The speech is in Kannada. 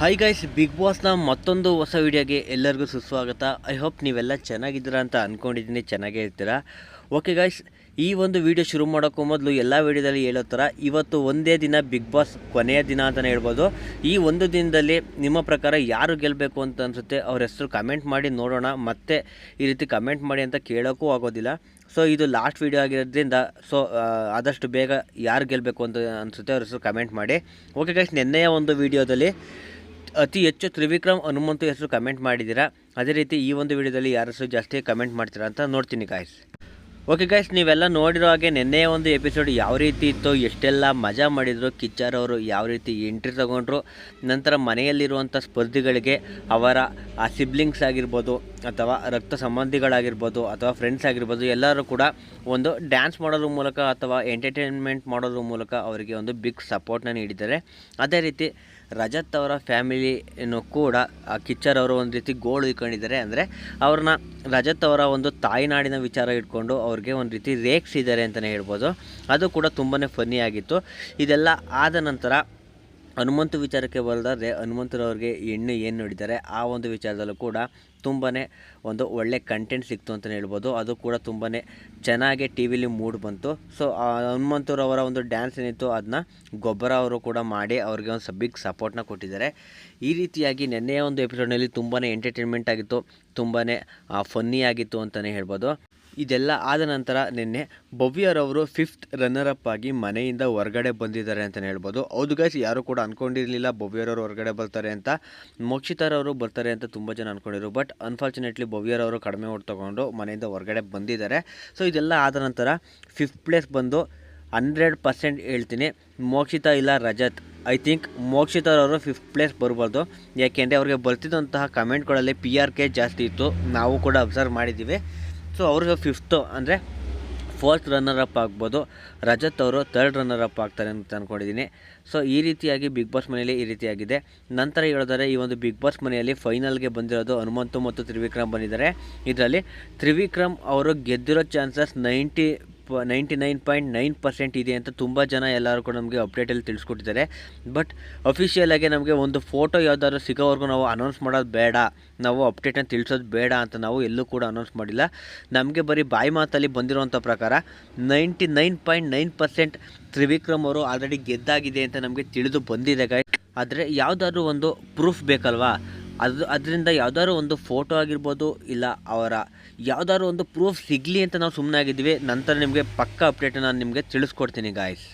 ಹಾಯ್ ಗೈಸ್ ಬಿಗ್ ಬಾಸ್ನ ಮತ್ತೊಂದು ಹೊಸ ವಿಡಿಯೋಗೆ ಎಲ್ಲರಿಗೂ ಸುಸ್ವಾಗತ. ಐ ಹೋಪ್ ನೀವೆಲ್ಲ ಚೆನ್ನಾಗಿದ್ದೀರಾ ಅಂತ ಅಂದ್ಕೊಂಡಿದ್ದೀನಿ ಚೆನ್ನಾಗೇ ಇರ್ತೀರಾ? ಓಕೆ ಗೈಸ್ ಈ ಒಂದು ವಿಡಿಯೋ ಶುರು ಮಾಡೋಕ್ಕೂ ಮೊದಲು ಎಲ್ಲ ವಿಡಿಯೋದಲ್ಲಿ ಹೇಳೋ ಥರ ಇವತ್ತು ಒಂದೇ ದಿನ ಬಿಗ್ ಬಾಸ್ ಕೊನೆಯ ದಿನ ಅಂತಲೇ ಹೇಳ್ಬೋದು. ಈ ಒಂದು ದಿನದಲ್ಲಿ ನಿಮ್ಮ ಪ್ರಕಾರ ಯಾರು ಗೆಲ್ಲಬೇಕು ಅಂತ ಅನಿಸುತ್ತೆ ಅವ್ರ ಹೆಸರು ಕಮೆಂಟ್ ಮಾಡಿ ನೋಡೋಣ. ಮತ್ತೆ ಈ ರೀತಿ ಕಮೆಂಟ್ ಮಾಡಿ ಅಂತ ಕೇಳೋಕ್ಕೂ ಆಗೋದಿಲ್ಲ. ಸೊ ಇದು ಲಾಸ್ಟ್ ವಿಡಿಯೋ ಆಗಿರೋದ್ರಿಂದ ಸೊ ಆದಷ್ಟು ಬೇಗ ಯಾರು ಗೆಲ್ಲಬೇಕು ಅಂತ ಅನಿಸುತ್ತೆ ಅವ್ರ ಹೆಸರು ಕಮೆಂಟ್ ಮಾಡಿ. ಓಕೆ ಗೈಸ್ ನಿನ್ನೆಯ ಒಂದು ವಿಡಿಯೋದಲ್ಲಿ ಅತಿ ಹೆಚ್ಚು ತ್ರಿವಿಕ್ರಮ್ ಹನುಮಂತು ಹೆಸರು ಕಮೆಂಟ್ ಮಾಡಿದ್ದೀರಾ? ಅದೇ ರೀತಿ ಈ ಒಂದು ವಿಡಿಯೋದಲ್ಲಿ ಯಾರ ಜಾಸ್ತಿ ಕಮೆಂಟ್ ಮಾಡ್ತೀರಾ ಅಂತ ನೋಡ್ತೀನಿ ಗಾಯ್ಸ್ ಓಕೆ ಗಾಯ್ಸ್ ನೀವೆಲ್ಲ ನೋಡಿರೋ ಹಾಗೆ ನಿನ್ನೆಯ ಒಂದು ಎಪಿಸೋಡ್ ಯಾವ ರೀತಿ ಇತ್ತು, ಎಷ್ಟೆಲ್ಲ ಮಜಾ ಮಾಡಿದರು, ಕಿಚ್ಚರ್ ಅವರು ಯಾವ ರೀತಿ ಎಂಟ್ರಿ ತಗೊಂಡ್ರು, ನಂತರ ಮನೆಯಲ್ಲಿರುವಂಥ ಸ್ಪರ್ಧಿಗಳಿಗೆ ಅವರ, ಆ ಸಿಬ್ಲಿಂಗ್ಸ್ ಆಗಿರ್ಬೋದು, ಅಥವಾ ರಕ್ತ ಸಂಬಂಧಿಗಳಾಗಿರ್ಬೋದು, ಅಥವಾ ಫ್ರೆಂಡ್ಸ್ ಆಗಿರ್ಬೋದು, ಎಲ್ಲರೂ ಕೂಡ ಒಂದು ಡ್ಯಾನ್ಸ್ ಮಾಡೋದ್ರ ಮೂಲಕ ಅಥವಾ ಎಂಟರ್ಟೈನ್ಮೆಂಟ್ ಮಾಡೋದ್ರ ಮೂಲಕ ಅವರಿಗೆ ಒಂದು ಬಿಗ್ ಸಪೋರ್ಟ್ನ ನೀಡಿದ್ದಾರೆ. ಅದೇ ರೀತಿ ರಜತ್ ಅವರ ಫ್ಯಾಮಿಲಿಯನ್ನು ಕೂಡ ಕಿಚ್ಚರ್ ಅವರು ಒಂದು ರೀತಿ ಗೋಳು ಇಟ್ಕೊಂಡಿದ್ದಾರೆ ಅಂದರೆ ಅವ್ರನ್ನ ರಜತ್ ಅವರ ಒಂದು ತಾಯಿನಾಡಿನ ವಿಚಾರ ಇಟ್ಕೊಂಡು ಅವ್ರಿಗೆ ಒಂದು ರೀತಿ ರೇಗ್ಸಿದ್ದಾರೆ ಅಂತಲೇ ಹೇಳ್ಬೋದು. ಅದು ಕೂಡ ತುಂಬಾ ಫನ್ನಿ ಆಗಿತ್ತು. ಇದೆಲ್ಲ ಆದ ನಂತರ ಹನುಮಂತು ವಿಚಾರಕ್ಕೆ ಬರೋದಾದರೆ ಹನುಮಂತರವ್ರಿಗೆ ಹೆಣ್ಣು ಏನು ನೋಡಿದ್ದಾರೆ, ಆ ಒಂದು ವಿಚಾರದಲ್ಲೂ ಕೂಡ ತುಂಬಾ ಒಂದು ಒಳ್ಳೆ ಕಂಟೆಂಟ್ ಸಿಕ್ತು ಅಂತಲೇ ಹೇಳ್ಬೋದು. ಅದು ಕೂಡ ತುಂಬಾ ಚೆನ್ನಾಗಿ ಟಿ ವಿಲಿ ಮೂಡ್ ಬಂತು. ಸೊ ಹನುಮಂತರವರ ಒಂದು ಡ್ಯಾನ್ಸ್ ಏನಿತ್ತು ಅದನ್ನ ಗೊಬ್ಬರ ಅವರು ಕೂಡ ಮಾಡಿ ಅವ್ರಿಗೆ ಒಂದು ಬಿಗ್ ಸಪೋರ್ಟ್ನ ಕೊಟ್ಟಿದ್ದಾರೆ. ಈ ರೀತಿಯಾಗಿ ನಿನ್ನೆಯ ಒಂದು ಎಪಿಸೋಡ್ನಲ್ಲಿ ತುಂಬಾ ಎಂಟರ್ಟೈನ್ಮೆಂಟ್ ಆಗಿತ್ತು ತುಂಬಾ ಫನ್ನಿ ಆಗಿತ್ತು ಅಂತಲೇ ಹೇಳ್ಬೋದು. ಇದೆಲ್ಲ ಆದ ನಂತರ ನಿನ್ನೆ ಅವರು ಫಿಫ್ತ್ ರನ್ನರ್ ಅಪ್ ಆಗಿ ಮನೆಯಿಂದ ಹೊರಗಡೆ ಬಂದಿದ್ದಾರೆ ಅಂತಲೇ ಹೇಳ್ಬೋದು. ಹೌದು ಗೈಸ್ ಯಾರು ಕೂಡ ಅಂದ್ಕೊಂಡಿರಲಿಲ್ಲ ಭವ್ಯರವರು ಹೊರಗಡೆ ಬರ್ತಾರೆ ಅಂತ. ಮೋಕ್ಷಿತಾರವರು ಬರ್ತಾರೆ ಅಂತ ತುಂಬ ಜನ ಅಂದ್ಕೊಂಡಿದ್ರು ಬಟ್ ಅನ್ಫಾರ್ಚುನೇಟ್ಲಿ ಅವರು ಕಡಿಮೆ ಓಟ್ ತೊಗೊಂಡು ಮನೆಯಿಂದ ಹೊರಗಡೆ ಬಂದಿದ್ದಾರೆ. ಸೊ ಇದೆಲ್ಲ ಆದ ನಂತರ ಫಿಫ್ತ್ ಪ್ಲೇಸ್ ಬಂದು ಹಂಡ್ರೆಡ್ ಪರ್ಸೆಂಟ್ ಹೇಳ್ತೀನಿ. ಮೋಕ್ಷಿತಾ ಇಲ್ಲ ರಜತ್. ಐ ಥಿಂಕ್ ಮೋಕ್ಷಿತರವರು ಫಿಫ್ತ್ ಪ್ಲೇಸ್ ಬರ್ಬೋದು. ಯಾಕೆಂದರೆ ಅವ್ರಿಗೆ ಬರ್ತಿದ್ದಂತಹ ಕಮೆಂಟ್ಗಳಲ್ಲಿ ಪಿ ಆರ್ ಕೆ ಜಾಸ್ತಿ ಇತ್ತು. ನಾವು ಕೂಡ ಅಬ್ಸರ್ವ್ ಮಾಡಿದ್ದೀವಿ. ಸೊ ಅವ್ರಿಗೆ ಫಿಫ್ತು ಅಂದರೆ ಫೋರ್ತ್ ರನ್ನರ್ ಅಪ್ ಆಗ್ಬೋದು. ರಜತ್ ಅವರು ತರ್ಡ್ ರನ್ನರ್ ಅಪ್ ಆಗ್ತಾರೆ ಅಂತ ಅಂದ್ಕೊಂಡಿದ್ದೀನಿ ಸೊ ಈ ರೀತಿಯಾಗಿ ಬಿಗ್ ಬಾಸ್ ಮನೆಯಲ್ಲಿ ಈ ರೀತಿಯಾಗಿದೆ. ನಂತರ ಹೇಳಿದರೆ ಈ ಒಂದು ಬಿಗ್ ಬಾಸ್ ಮನೆಯಲ್ಲಿ ಫೈನಲ್ಗೆ ಬಂದಿರೋದು ಹನುಮಂತು ಮತ್ತು ತ್ರಿವಿಕ್ರಮ್ ಬಂದಿದ್ದಾರೆ. ಇದರಲ್ಲಿ ತ್ರಿವಿಕ್ರಮ್ ಅವರು ಗೆದ್ದಿರೋ ಚಾನ್ಸಸ್ ನೈಂಟಿ ಪ ninety nine point nine percent ಇದೆ ಅಂತ ತುಂಬ ಜನ ಎಲ್ಲರೂ ಕೂಡ ನಮಗೆ ಅಪ್ಡೇಟಲ್ಲಿ ತಿಳಿಸ್ಕೊಟ್ಟಿದ್ದಾರೆ. ಬಟ್ ಅಫಿಷಿಯಲಾಗಿ ನಮಗೆ ಒಂದು ಫೋಟೋ ಯಾವುದಾದ್ರು ಸಿಗೋವರೆಗೂ ನಾವು ಅನೌನ್ಸ್ ಮಾಡೋದು ಬೇಡ. ನಾವು ಅಪ್ಡೇಟ್ನ ತಿಳಿಸೋದು ಬೇಡ ಅಂತ ನಾವು ಎಲ್ಲೂ ಕೂಡ ಅನೌನ್ಸ್ ಮಾಡಿಲ್ಲ. ನಮಗೆ ಬರೀ ಬಾಯಿ ಮಾತಲ್ಲಿ ಬಂದಿರೋವಂಥ ಪ್ರಕಾರ ninety nine point nine percent Trivikram ಅವರು ಆಲ್ರೆಡಿ ಗೆದ್ದಾಗಿದೆ ಅಂತ ನಮಗೆ ತಿಳಿದು ಬಂದಿದೆ ಗಾಯ್ ಆದರೆ ಯಾವುದಾದ್ರೂ ಒಂದು ಪ್ರೂಫ್ ಬೇಕಲ್ವಾ? ಅದು ಅದರಿಂದ ಯಾವುದಾದ್ರು ಒಂದು ಫೋಟೋ ಆಗಿರ್ಬೋದು ಇಲ್ಲ ಅವರ ಯಾವುದಾದ್ರು ಒಂದು ಪ್ರೂಫ್ ಸಿಗಲಿ ಅಂತ ನಾವು ಸುಮ್ಮನೆ ಆಗಿದ್ದೀವಿ ನಂತರ ನಿಮಗೆ ಪಕ್ಕ ಅಪ್ಡೇಟನ್ನು ನಾನು ನಿಮಗೆ ತಿಳಿಸ್ಕೊಡ್ತೀನಿ ಗಾಯ್ಸ್